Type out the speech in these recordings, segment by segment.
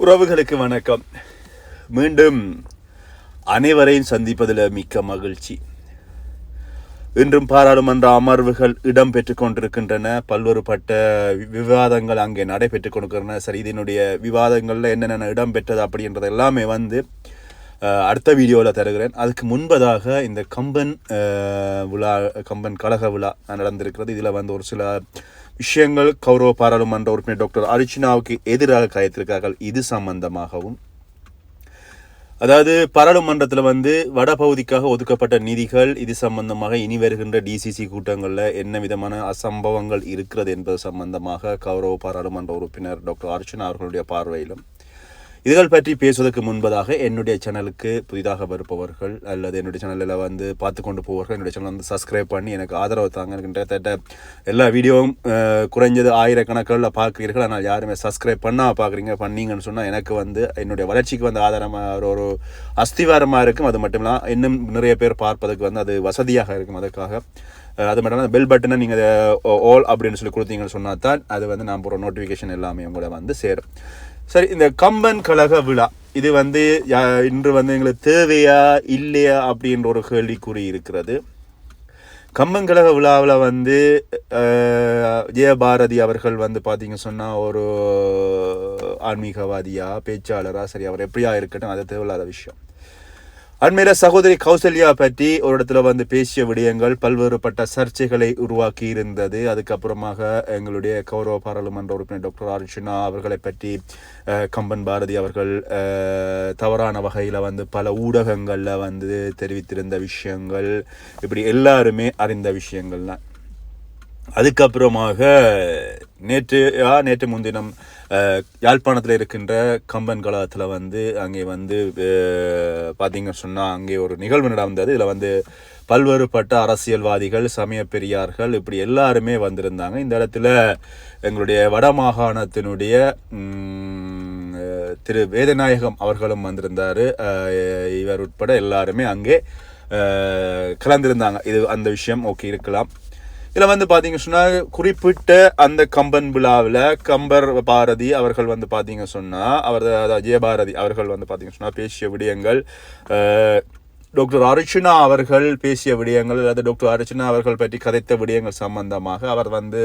உறவுகளுக்கு வணக்கம். மீண்டும் அனைவரையும் சந்திப்பதில் மிக்க மகிழ்ச்சி. இன்றும் பாராளுமன்ற அமர்வுகள் இடம்பெற்றுக் கொண்டிருக்கின்றன. பல்வேறுபட்ட வி- விவாதங்கள் அங்கே நடைபெற்றுக் கொண்டிருக்கின்றன. சரி இதனுடைய விவாதங்களில் என்னென்ன இடம்பெற்றது அப்படின்றது எல்லாமே வந்து அடுத்த வீடியோவில் தருகிறேன். அதுக்கு முன்பதாக இந்த கம்பன் விழா கம்பன் கழக விழா நடந்திருக்கிறது. இதில் வந்து ஒரு சில விஷயங்கள் கௌரவ பாராளுமன்ற உறுப்பினர் டாக்டர் அர்ச்சனாவுக்கு எதிராக கயத்திருக்கார்கள் இது சம்பந்தமாகவும் அதாவது பாராளுமன்றத்தில் வந்து வடபகுதிக்காக ஒதுக்கப்பட்ட நிதிகள் இது சம்பந்தமாக இனி வருகின்ற டிசிசி கூட்டங்களில் என்ன விதமான அசம்பவங்கள் இருக்கிறது என்பது சம்பந்தமாக கௌரவ பாராளுமன்ற உறுப்பினர் டாக்டர் அர்ச்சனா அவர்களுடைய பார்வையிலும் இதுகள் பற்றி பேசுவதற்கு முன்பதாக என்னுடைய சேனலுக்கு புதிதாக வருபவர்கள் அல்லது என்னுடைய சேனலில் வந்து பார்த்து கொண்டு போவர்கள் என்னுடைய சேனல் வந்து சப்ஸ்கிரைப் பண்ணி எனக்கு ஆதரவு தாங்க கிட்டத்தட்ட எல்லா வீடியோவும் குறைஞ்சது ஆயிரக்கணக்கில் பார்க்குறீர்கள். ஆனால் யாருமே சப்ஸ்கிரைப் பண்ணால் பார்க்குறீங்க பண்ணீங்கன்னு சொன்னால் எனக்கு வந்து என்னுடைய வளர்ச்சிக்கு வந்து ஆதாரமாக ஒரு ஒரு அஸ்திவாரமாக இருக்கும். அது மட்டும் இல்லாமல் இன்னும் நிறைய பேர் பார்ப்பதற்கு வந்து அது வசதியாக இருக்கும் அதுக்காக. அது மட்டும் இல்லாமல் பெல் பட்டனை நீங்கள் ஆல் அப்படின்னு சொல்லி கொடுத்தீங்கன்னு சொன்னால் தான் அது வந்து நான் போகிற நோட்டிஃபிகேஷன் எல்லாமே உங்களை வந்து சேரும். சரி இந்த கம்பன் கழக விழா இது வந்து யா- இன்று வந்து எங்களுக்கு தேவையா இல்லையா அப்படின்ற ஒரு கேள்விக்குறி இருக்கிறது. கம்பன் கழக விழாவில் வந்து ஜெயபாரதி அவர்கள் வந்து பார்த்தீங்க சொன்னால் ஒரு ஆன்மீகவாதியாக பேச்சாளராக சரி அவர் எப்படியா இருக்கட்டும் அது தேவையில்லாத விஷயம். அண்மையில சகோதரி கௌசல்யா பற்றி ஒரு இடத்துல வந்து பேசிய விடயங்கள் பல்வேறுபட்ட சர்ச்சைகளை உருவாக்கி இருந்தது அதுக்கப்புறமாக எங்களுடைய கௌரவ பாராளுமன்ற உறுப்பினர் டாக்டர் அர்ஜுனா அவர்களை பற்றி கம்பன் பாரதி அவர்கள் தவறான வகையில் வந்து பல ஊடகங்களில் வந்து தெரிவித்திருந்த விஷயங்கள் இப்படி எல்லாருமே அறிந்த விஷயங்கள் தான் அதுக்கப்புறமாக நேற்று நேற்று முன்தினம் யாழ்ப்பாணத்தில் இருக்கின்ற கம்பன் கலாத்தில் வந்து அங்கே வந்து பார்த்திங்கன்னு சொன்னால் அங்கே ஒரு நிகழ்வு நடந்தது. இதில் வந்து பல்வேறுபட்ட அரசியல்வாதிகள் சமய பெரியார்கள் இப்படி எல்லாருமே வந்திருந்தாங்க. இந்த இடத்துல எங்களுடைய வடமாகாணத்தினுடைய திரு வேதநாயகம் அவர்களும் வந்திருந்தார். இவர் உட்பட எல்லாருமே அங்கே கலந்திருந்தாங்க. இது அந்த விஷயம் ஓகே இருக்கலாம். இதில் வந்து பார்த்தீங்க சொன்னால் குறிப்பிட்ட அந்த கம்பன் விழாவில் கம்பர் பாரதி அவர்கள் வந்து பார்த்தீங்க சொன்னால் அவர் அதாவது ஜெயபாரதி அவர்கள் வந்து பார்த்தீங்க சொன்னால் பேசிய விடயங்கள் டாக்டர் அர்ச்சனா அவர்கள் பேசிய விடயங்கள் அல்லது டாக்டர் அர்ச்சனா அவர்கள் பற்றி கதைத்த விடயங்கள் சம்பந்தமாக அவர் வந்து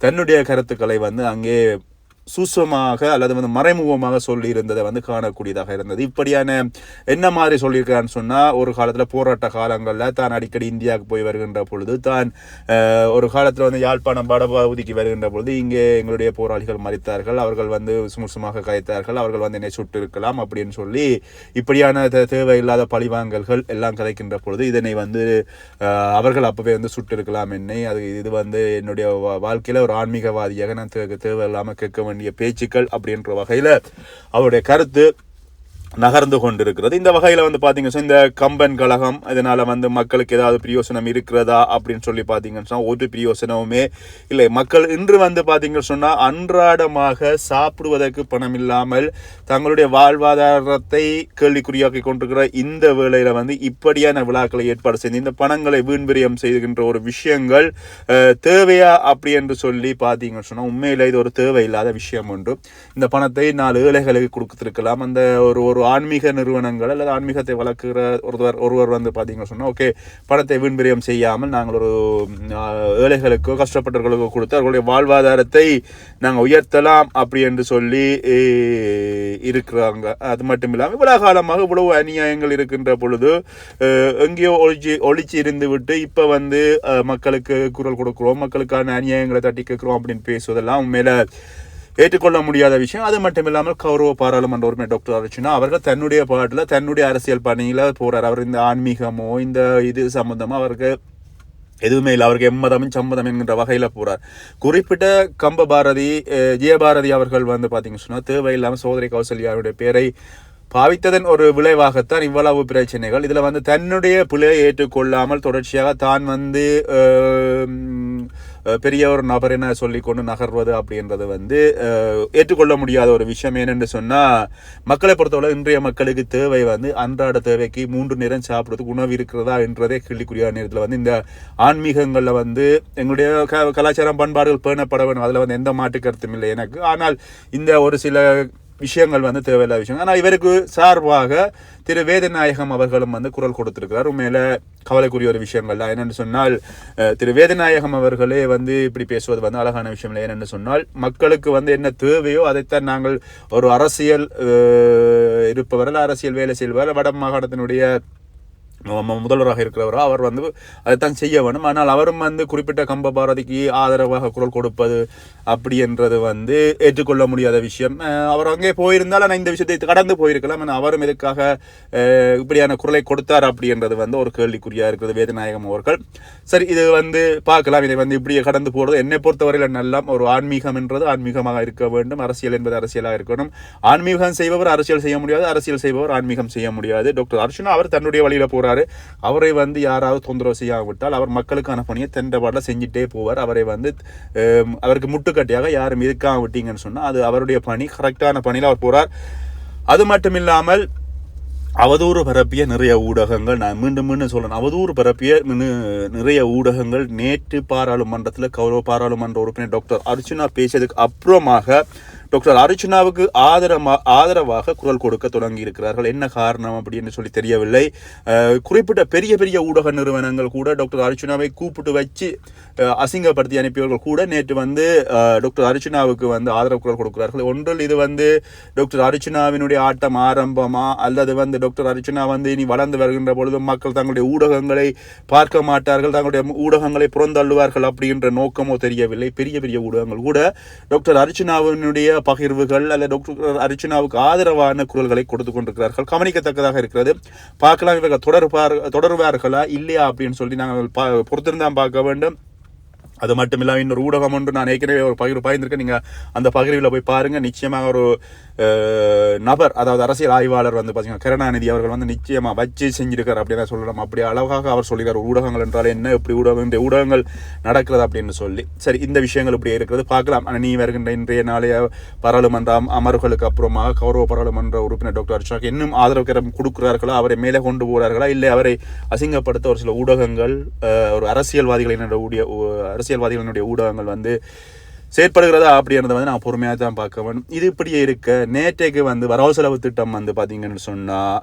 தன்னுடைய கருத்துக்களை வந்து அங்கே சூசமாக அல்லது வந்து மறைமுகமாக சொல்லி இருந்ததை வந்து காணக்கூடியதாக இருந்தது. இப்படியான என்ன மாதிரி சொல்லியிருக்கிறான்னு சொன்னால் ஒரு காலத்தில் போராட்ட காலங்களில் தான் அடிக்கடி இந்தியாவுக்கு போய் வருகின்ற பொழுது தான் ஒரு காலத்தில் வந்து யாழ்ப்பாணம் வடபகுதிக்கு வருகின்ற பொழுது இங்கே எங்களுடைய போராளிகள் மறித்தார்கள் அவர்கள் வந்து சுமுசமாக கதைத்தார்கள் அவர்கள் வந்து என்னை சுட்டு இருக்கலாம் அப்படின்னு சொல்லி இப்படியான தேவையில்லாத பழிவாங்கல்கள் எல்லாம் கதைக்கின்ற பொழுது இதனை வந்து அவர்கள் அப்பவே வந்து சுட்டு இருக்கலாம் என்னை. அது இது வந்து என்னுடைய வா- ஒரு ஆன்மீகவாதியாக நான் தே- தேவையில்லாமல் கேட்க வேண்டிய பேச்சுக்கள் அப்படின்ற வகையில் அவருடைய கருத்து நகர்ந்து கொண்டிருக்கிறது. இந்த வகையில் வந்து பார்த்தீங்கன்னா இந்த கம்பன் கழகம் இதனால் வந்து மக்களுக்கு ஏதாவது பிரயோசனம் இருக்கிறதா அப்படின்னு சொல்லி பார்த்தீங்கன்னு சொன்னால் ஒரு பிரயோசனமுமே இல்லை. மக்கள் இன்று வந்து பார்த்தீங்கன்னு சொன்னால் அன்றாடமாக சாப்பிடுவதற்கு பணம் இல்லாமல் தங்களுடைய வாழ்வாதாரத்தை கேள்விக்குறியாக்கி கொண்டிருக்கிற இந்த வேளையில் வந்து இப்படியான விழாக்களை ஏற்பாடு செய்து இந்த பணங்களை வீண்விரயம் செய்கின்ற ஒரு விஷயங்கள் தேவையா அப்படி என்று சொல்லி பார்த்தீங்கன்னு சொன்னால் உண்மையில் இது ஒரு தேவையில்லாத விஷயம் ஒன்று. இந்த பணத்தை நாலு ஏழைகளுக்கு கொடுத்துருக்கலாம். அந்த ஒரு ஒரு ஆன்மீக நிறுவனங்கள் அல்லது ஆன்மீகத்தை வளர்க்குற ஒருவர் ஒருவர் வந்து பார்த்தீங்கன்னு சொன்னால் ஓகே பணத்தை வீண்பிரியம் செய்யாமல் நாங்கள் ஒரு ஏழைகளுக்கோ கஷ்டப்பட்டவர்களுக்கோ கொடுத்து அவர்களுடைய வாழ்வாதாரத்தை நாங்கள் உயர்த்தலாம் அப்படி என்று சொல்லி இருக்கிறாங்க. அது மட்டும் இல்லாமல் இவ்வளோ காலமாக இவ்வளவு அநியாயங்கள் இருக்கின்ற பொழுது எங்கேயோ ஒழிச்சு ஒழிச்சு இருந்து விட்டு இப்போ வந்து மக்களுக்கு குரல் கொடுக்குறோம் மக்களுக்கான அநியாயங்களை தட்டி கேட்குறோம் அப்படின்னு பேசுவதெல்லாம் உண்மையில ஏற்றுக்கொள்ள முடியாத விஷயம். அது மட்டும் இல்லாமல் கௌரவ பாராளுமன்ற உரிமை டாக்டர் அர்ச்சனா அவர்கள் தன்னுடைய பாட்டில் தன்னுடைய அரசியல் பணியில் போகிறார் அவர் இந்த ஆன்மீகமோ இந்த இது சம்பந்தமா அவருக்கு எதுவுமே இல்லை. அவருக்கு எம்மதமும் சம்மதம் என்கின்ற வகையில் போகிறார் குறிப்பிட்ட கம்ப பாரதி ஜெயபாரதி அவர்கள் வந்து பார்த்தீங்கன்னு சொன்னால் தேவையில்லாமல் சோதரி கௌசல்யாவுடைய பேரை பாவித்ததன் ஒரு விளைவாகத்தான் இவ்வளவு பிரச்சனைகள். இதில் வந்து தன்னுடைய பிழையை ஏற்றுக்கொள்ளாமல் தொடர்ச்சியாக தான் வந்து பெரிய ஒரு நபர் என சொல்லிக்கொண்டு நகர்வது அப்படின்றது வந்து ஏற்றுக்கொள்ள முடியாத ஒரு விஷயம். ஏனென்று சொன்னால் மக்களை பொறுத்தவரை இன்றைய மக்களுக்கு தேவை வந்து அன்றாட தேவைக்கு மூன்று நேரம் சாப்பிட்றதுக்கு உணவு இருக்கிறதா என்றதே கேள்விக்குரிய நேரத்தில் வந்து இந்த ஆன்மீகங்களில் வந்து எங்களுடைய க கலாச்சாரம் பண்பாடுகள் பேணப்பட வேணும் அதில் வந்து எந்த மாற்று கருத்தும் இல்லை எனக்கு. ஆனால் இந்த ஒரு சில விஷயங்கள் வந்து தேவையில்லாத விஷயம். ஆனால் இவருக்கு சார்பாக திரு வேதநாயகம் அவர்களும் வந்து குரல் கொடுத்திருக்கிறார். உண்மையில கவலைக்குரிய ஒரு விஷயங்கள் தான். என்னென்னு சொன்னால் திரு வேதநாயகம் அவர்களே வந்து இப்படி பேசுவது வந்து அழகான விஷயம் இல்லை. என்னென்னு சொன்னால் மக்களுக்கு வந்து என்ன தேவையோ அதைத்தான் நாங்கள் ஒரு அரசியல் இருப்பவர்கள் அரசியல் வேலை செய்வார் வட மாகாணத்தினுடைய முதல்வராக இருக்கிறவரோ அவர் வந்து அதைத்தான் செய்ய வேணும் ஆனால் அவரும் வந்து குறிப்பிட்ட கம்ப பாரதிக்கு ஆதரவாக குரல் கொடுப்பது அப்படி என்றது வந்து ஏற்றுக்கொள்ள முடியாத விஷயம். அவர் அங்கே போயிருந்தால் ஆனால் இந்த விஷயத்தை கடந்து போயிருக்கலாம். ஆனால் அவரும் இதுக்காக இப்படியான குரலை கொடுத்தார் அப்படி என்றது வந்து ஒரு கேள்விக்குறியாக இருக்கிறது வேதநாயகம் அவர்கள். சரி இது வந்து பார்க்கலாம். இதை வந்து இப்படியே கடந்து போகிறது என்னை பொறுத்தவரையில் நல்லா ஒரு ஆன்மீகம் என்றது ஆன்மீகமாக இருக்க வேண்டும். அரசியல் என்பது அரசியலாக இருக்கணும். ஆன்மீகம் செய்பவர் அரசியல் செய்ய முடியாது. அரசியல் செய்பவர் ஆன்மீகம் செய்ய முடியாது. டாக்டர் அர்ச்சுனா அவர் தன்னுடைய வழியில் போகிறார் போறாரு அவரை வந்து யாராவது தொந்தரவு செய்யாவிட்டால் அவர் மக்களுக்கான பணியை தென்றபாடில் செஞ்சுட்டே போவார். அவரை வந்து அவருக்கு முட்டுக்கட்டியாக யாரும் இருக்காம விட்டீங்கன்னு சொன்னால் அது அவருடைய பணி கரெக்டான பணியில் அவர் போறார். அது மட்டும் இல்லாமல் அவதூறு பரப்பிய நிறைய ஊடகங்கள் நான் மீண்டும் மீண்டும் சொல்லணும் அவதூறு பரப்பிய நிறைய ஊடகங்கள் நேற்று பாராளுமன்றத்தில் கௌரவ பாராளுமன்ற உறுப்பினர் டாக்டர் அர்ச்சுனா பேசியதுக்கு அப்புறமாக டாக்டர் அர்ச்சனாவுக்கு ஆதரமா ஆதரவாக குரல் கொடுக்க தொடங்கி இருக்கிறார்கள் என்ன காரணம் அப்படின்னு சொல்லி தெரியவில்லை. குறிப்பிட்ட பெரிய பெரிய ஊடக நிறுவனங்கள் கூட டாக்டர் அர்ச்சனாவை கூப்பிட்டு வச்சு அசிங்கப்படுத்தி அனுப்பியவர்கள் கூட நேற்று வந்து டாக்டர் அர்ச்சனாவுக்கு வந்து ஆதரவு குரல் கொடுக்கிறார்கள். ஒன்றில் இது வந்து டாக்டர் அர்ச்சனாவினுடைய ஆட்டம் ஆரம்பமா அல்லது வந்து டாக்டர் அர்ச்சனா வந்து இனி வளர்ந்து வருகின்ற பொழுது மக்கள் தங்களுடைய ஊடகங்களை பார்க்க மாட்டார்கள் தங்களுடைய ஊடகங்களை புறந்தள்ளுவார்கள் அப்படின்ற நோக்கமோ தெரியவில்லை. பெரிய பெரிய ஊடகங்கள் கூட டாக்டர் அர்ச்சனாவினுடைய பகிர்வுகள் அல்ல டாக்டர் அர்ச்சனாவுக்கு ஆதரவான குரல்களை கொடுத்து கொண்டிருக்கிறார்கள். கவனிக்கத்தக்கதாக இருக்கிறது. பார்க்கலாம் இவர்கள் தொடர்பார் தொடர்வார்களா இல்லையா அப்படின்னு சொல்லி நாங்கள் பா பொறுத்திருந்தான் பார்க்க வேண்டும். அது மட்டும் இல்லாமல் இன்னொரு ஊடகம் ஒன்று நான் ஏற்கனவே ஒரு பகிர்வு பகிர்ந்திருக்கேன். நீங்கள் அந்த பகிர்வில் போய் பாருங்கள் நிச்சயமாக ஒரு நபர் அதாவது அரசியல் ஆய்வாளர் வந்து பார்த்தீங்கன்னா கருணாநிதி அவர்கள் வந்து நிச்சயமாக வச்சு செஞ்சிருக்கார் அப்படின்னு தான் சொல்லலாம் அப்படி அழகாக அவர் சொல்லியிருக்கார் ஊடகங்கள் என்றால் என்ன? இப்படி ஊடகம் இந்த ஊடகங்கள் நடக்கிறது அப்படின்னு சொல்லி. சரி இந்த விஷயங்கள் இப்படி இருக்கிறது. பார்க்கலாம். ஆனால் நீ வருகின்ற இன்றைய நாளைய பாராளுமன்ற அமர்வுகளுக்கு அப்புறமாக கௌரவ பாராளுமன்ற உறுப்பினர் டாக்டர் அர்ச்சனாக்கு இன்னும் ஆதரவு கொடுக்குறார்களா? அவரை மேலே கொண்டு போகிறார்களா இல்லை அவரை அசிங்கப்படுத்த ஒரு சில ஊடகங்கள் ஒரு அரசியல்வாதிகளினுடைய ஊடிய ஊ- அரசியல்வாதிகளினுடைய ஊடகங்கள் வந்து செயற்படுகிறதா அப்படின்றத வந்து நான் பொறுமையாக தான் பார்க்க வேண்டும் இது இப்படியே இருக்க. நேற்றைக்கு வந்து வரவு செலவு திட்டம் வந்து பார்த்தீங்கன்னு சொன்னால்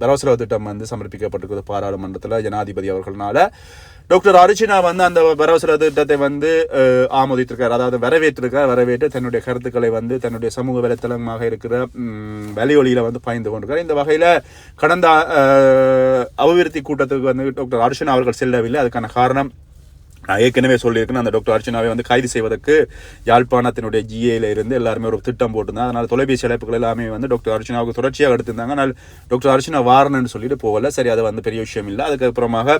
வரவு செலவு திட்டம் வந்து சமர்ப்பிக்கப்பட்டிருக்கிறது பாராளுமன்றத்தில் ஜனாதிபதி அவர்களால் டாக்டர் அர்ச்சனா வந்து அந்த வரவு செலவு திட்டத்தை வந்து ஆமோதித்திருக்கார். அதாவது வரவேற்றிருக்கார். வரவேற்று தன்னுடைய கருத்துக்களை வந்து தன்னுடைய சமூக வலைத்தளமாக இருக்கிற வலியொலியில் வந்து பயந்து கொண்டிருக்கார். இந்த வகையில் கடந்த அபிவிருத்தி கூட்டத்துக்கு வந்து டாக்டர் அர்ச்சனா அவர்கள் செல்லவில்லை. அதுக்கான காரணம் நான் ஏற்கனவே சொல்லியிருக்கேன் அந்த டாக்டர் அர்ச்சனாவை வந்து கைது செய்வதற்கு யாழ்ப்பாணத்தினுடைய ஜிஏல இருந்து எல்லாருமே ஒரு திட்டம் போட்டிருந்தாங்க. அதனால் தொலைபேசி அழைப்புகள் எல்லாமே வந்து டாக்டர் அர்ச்சனாவுக்கு தொடர்ச்சியாக எடுத்திருந்தாங்க. ஆனால் டாக்டர் அர்ச்சனா வாரணும்னு சொல்லிட்டு போகல. சரி அது வந்து பெரிய விஷயம் இல்லை. அதுக்கப்புறமாக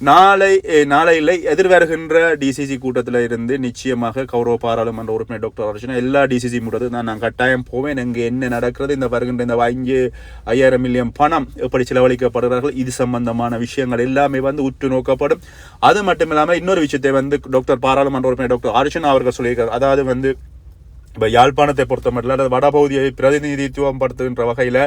நாளை நாளையில் நாளை இல்லை எதிர்வருகின்ற டிசிசி கூட்டத்தில் இருந்து நிச்சயமாக கௌரவ பாராளுமன்ற உறுப்பினர் டாக்டர் அர்ச்சனா எல்லா டிசிசி கூட்டத்துக்கு நான் நான் கட்டாயம் போவேன். இங்கே என்ன நடக்கிறது இந்த வருகின்ற இந்த அஞ்சு ஐயாயிரம் மில்லியன் பணம் எப்படி செலவழிக்கப்படுகிறார்கள் இது சம்பந்தமான விஷயங்கள் எல்லாமே வந்து உற்று நோக்கப்படும். அது மட்டும் இல்லாமல் இன்னொரு விஷயத்தை வந்து டாக்டர் பாராளுமன்ற உறுப்பினர் டாக்டர் அர்ச்சனா அவர்கள் சொல்லியிருக்கார். அதாவது வந்து இப்போ யாழ்ப்பாணத்தை பொறுத்த மட்டும் அல்லது வடபகுதியை பிரதிநிதித்துவம் படுத்துகின்ற வகையில்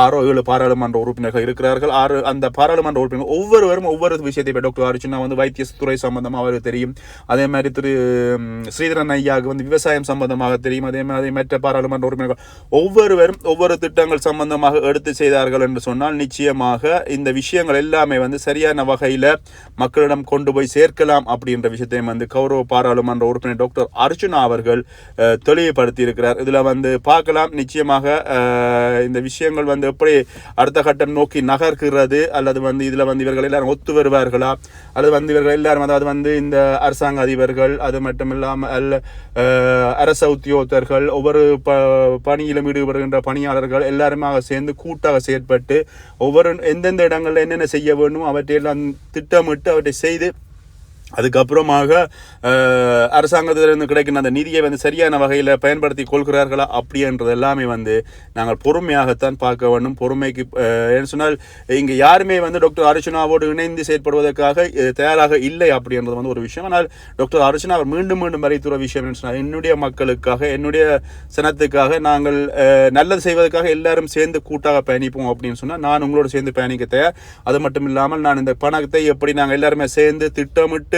ஆறோ ஏழு பாராளுமன்ற உறுப்பினர்கள் இருக்கிறார்கள். ஆறு அந்த பாராளுமன்ற உறுப்பினர் ஒவ்வொருவரும் ஒவ்வொரு விஷயத்தை இப்போ டாக்டர் அர்ச்சுனா வந்து வைத்தியத்துறை சம்பந்தமாக அவருக்கு தெரியும். அதே மாதிரி திரு ஸ்ரீதரன் ஐயாவுக்கு வந்து விவசாயம் சம்பந்தமாக தெரியும். அதே மாதிரி மற்ற பாராளுமன்ற உறுப்பினர்கள் ஒவ்வொருவரும் ஒவ்வொரு திட்டங்கள் சம்பந்தமாக எடுத்து செய்தார்கள் என்று சொன்னால் நிச்சயமாக இந்த விஷயங்கள் எல்லாமே வந்து சரியான வகையில் மக்களிடம் கொண்டு போய் சேர்க்கலாம் அப்படின்ற விஷயத்தையும் வந்து கௌரவ பாராளுமன்ற உறுப்பினர் டாக்டர் அர்ச்சுனா அவர்கள் தெளிவுபடுத்தி இருக்கிறார் இதில் வந்து பார்க்கலாம். நிச்சயமாக இந்த விஷயங்கள் வந்து எப்படி அடுத்த கட்டம் நோக்கி நகர்கிறது அல்லது வந்து இதில் வந்து இவர்கள் எல்லாரும் ஒத்து வருவார்களா அல்லது வந்து இவர்கள் எல்லாரும் அதாவது வந்து இந்த அரசாங்க அதிபர்கள் அது மட்டும் இல்லாமல் அல்ல அரச உத்தியோகத்தர்கள் ஒவ்வொரு ப பணியிலும் ஈடுபடுகின்ற பணியாளர்கள் எல்லாருமே சேர்ந்து கூட்டாக செயற்பட்டு ஒவ்வொரு எந்தெந்த இடங்களில் என்னென்ன செய்ய வேண்டும் அவற்றையெல்லாம் திட்டமிட்டு அவற்றை செய்து அதுக்கப்புறமாக அரசாங்கத்திலிருந்து கிடைக்கின்ற அந்த நிதியை வந்து சரியான வகையில் பயன்படுத்தி கொள்கிறார்களா அப்படின்றது எல்லாமே வந்து நாங்கள் பொறுமையாகத்தான் பார்க்க வேண்டும். பொறுமைக்கு என்ன சொன்னால் இங்கே யாருமே வந்து டாக்டர் அர்ச்சனாவோடு இணைந்து செயற்படுவதற்காக தயாராக இல்லை அப்படின்றது வந்து ஒரு விஷயம். ஆனால் டாக்டர் அர்ச்சனா அவர் மீண்டும் மீண்டும் வரைத்துற விஷயம் சொன்னால் என்னுடைய மக்களுக்காக என்னுடைய சனத்துக்காக நாங்கள் நல்லது செய்வதற்காக எல்லாரும் சேர்ந்து கூட்டாக பயணிப்போம் அப்படின்னு சொன்னால் நான் உங்களோட சேர்ந்து பயணிக்க தயார். அது மட்டும் இல்லாமல் நான் இந்த பணத்தை எப்படி நாங்கள் எல்லாருமே சேர்ந்து திட்டமிட்டு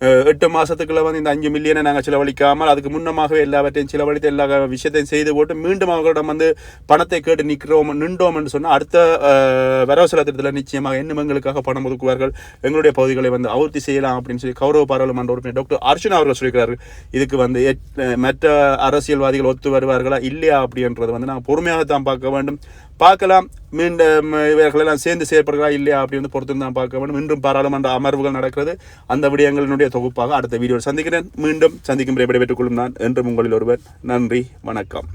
எட்டு மாதத்துக்குள்ள வந்து இந்த அஞ்சு மில்லியனை நாங்கள் செலவழிக்காமல் அதுக்கு முன்னமாகவே எல்லாவற்றையும் செலவழித்து எல்லா விஷயத்தையும் செய்து போட்டு மீண்டும் அவர்களிடம் வந்து பணத்தை கேட்டு நிற்கிறோம் நின்றோம் என்று சொன்னால் அடுத்த வரவு செலவு திட்டத்தில் நிச்சயமாக இன்னும் எங்களுக்காக பணம் ஒதுக்குவார்கள் எங்களுடைய பகுதிகளை வந்து அவுர்த்தி செய்யலாம் அப்படின்னு சொல்லி கௌரவ பாராளுமன்ற உறுப்பினர் டாக்டர் அர்ஜுன் அவர்கள் சொல்லியிருக்கிறார்கள் இதுக்கு வந்து எட்- மற்ற அரசியல்வாதிகள் ஒத்து வருவார்களா இல்லையா அப்படின்றது வந்து நாங்கள் பொறுமையாக தான் பார்க்க வேண்டும் பார்க்கலாம் மீண்டும் இவர்களெல்லாம் சேர்ந்து செயற்படுகிறா இல்லையா அப்படி வந்து பொறுத்து தான் பார்க்க வேண்டும் இன்றும் பாராளுமன்ற அமர்வுகள் நடக்கிறது அந்த விடயங்களினுடைய தொகுப்பாக அடுத்த வீடியோவில் சந்திக்கிறேன். மீண்டும் சந்திக்கும் விடைபெற்றுக் கொள்ளும் நான் என்றும் உங்களில் ஒருவர். நன்றி வணக்கம்.